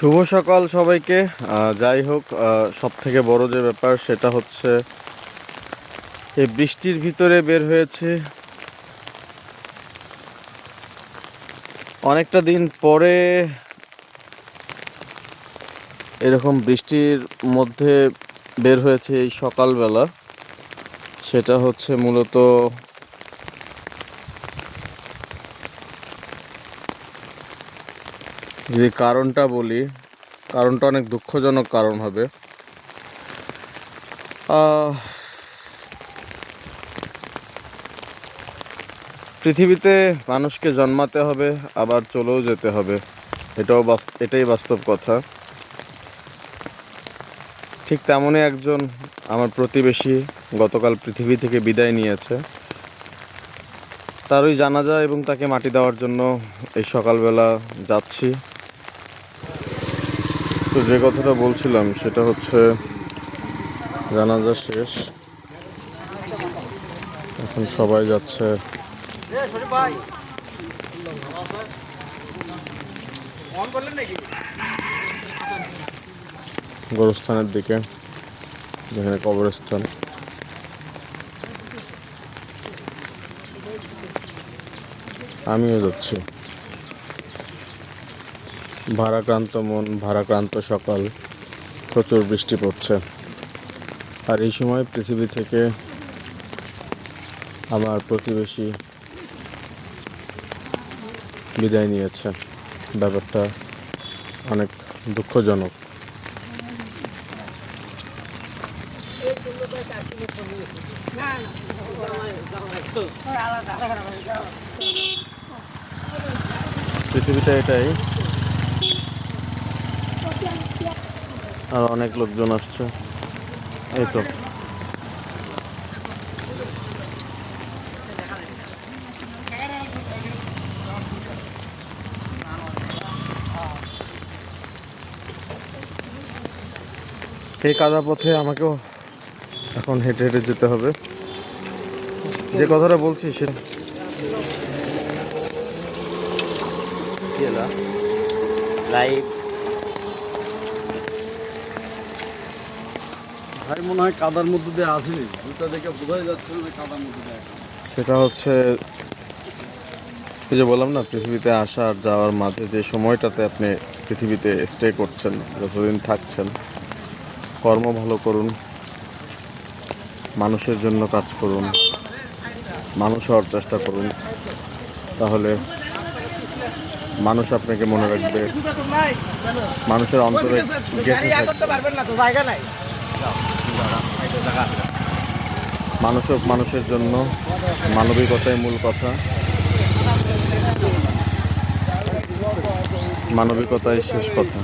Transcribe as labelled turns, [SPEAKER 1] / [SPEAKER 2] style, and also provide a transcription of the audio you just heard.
[SPEAKER 1] শুভ সকাল সবাইকে। যাই হোক সব থেকে বড় যে ব্যাপার সেটা হচ্ছে, এই বৃষ্টির ভিতরে বের হয়েছে। অনেকটা দিন পরে এরকম বৃষ্টির মধ্যে বের হয়েছে এই সকালবেলা। সেটা হচ্ছে মূলত যদি কারণটা বলি, কারণটা অনেক দুঃখজনক কারণ হবে। পৃথিবীতে মানুষকে জন্মাতে হবে, আবার চলেও যেতে হবে। এটাও এটাই বাস্তব কথা। ঠিক তেমনই একজন আমার প্রতিবেশী গতকাল পৃথিবী থেকে বিদায় নিয়েছে। তারই জানাজা এবং তাকে মাটি দেওয়ার জন্য এই সকালবেলা যাচ্ছি। তো যে কথাটা বলছিলাম, সেটা হচ্ছে জানাজা শেষ। এখন সবাই যাচ্ছে। গোরস্থানের দিকে, যেখানে কবরস্থান। আমিও যাচ্ছি। ভারাক্রান্ত মন, ভারাক্রান্ত সকাল, প্রচুর বৃষ্টি পড়ছে। আর এই সময় পৃথিবী থেকে আমার প্রতিবেশী বিদায় নিয়েছে। ব্যাপারটা অনেক দুঃখজনক। পৃথিবীটা এটাই আর অনেক লোকজন আসছে। এই তো। এই কাদা পথে আমাকেও এখন হেঁটে হেঁটে যেতে হবে। যে কথাটা বলছি সে
[SPEAKER 2] লাইভ
[SPEAKER 3] ভাই মনে হয় কাদার মধ্যে দিয়ে দুটা দেখে বোঝাই যাচ্ছে না কাদার মধ্যে দিয়ে
[SPEAKER 1] সেটা হচ্ছে এই যে বললাম না পৃথিবীতে আসা আর যাওয়ার মাঝে যে সময়টাতে আপনি পৃথিবীতে স্টে করছেন যতদিন থাকছেন কর্ম ভালো করুন মানুষের জন্য কাজ করুন মানুষ হওয়ার চেষ্টা করুন তাহলে মানুষ আপনাকে মনে রাখবে মানুষের অন্তরে গেঁথে থাকবে। মানুষ মানুষের জন্য মানবিকতাই মূল কথা। মানবিকতাই শেষ কথা।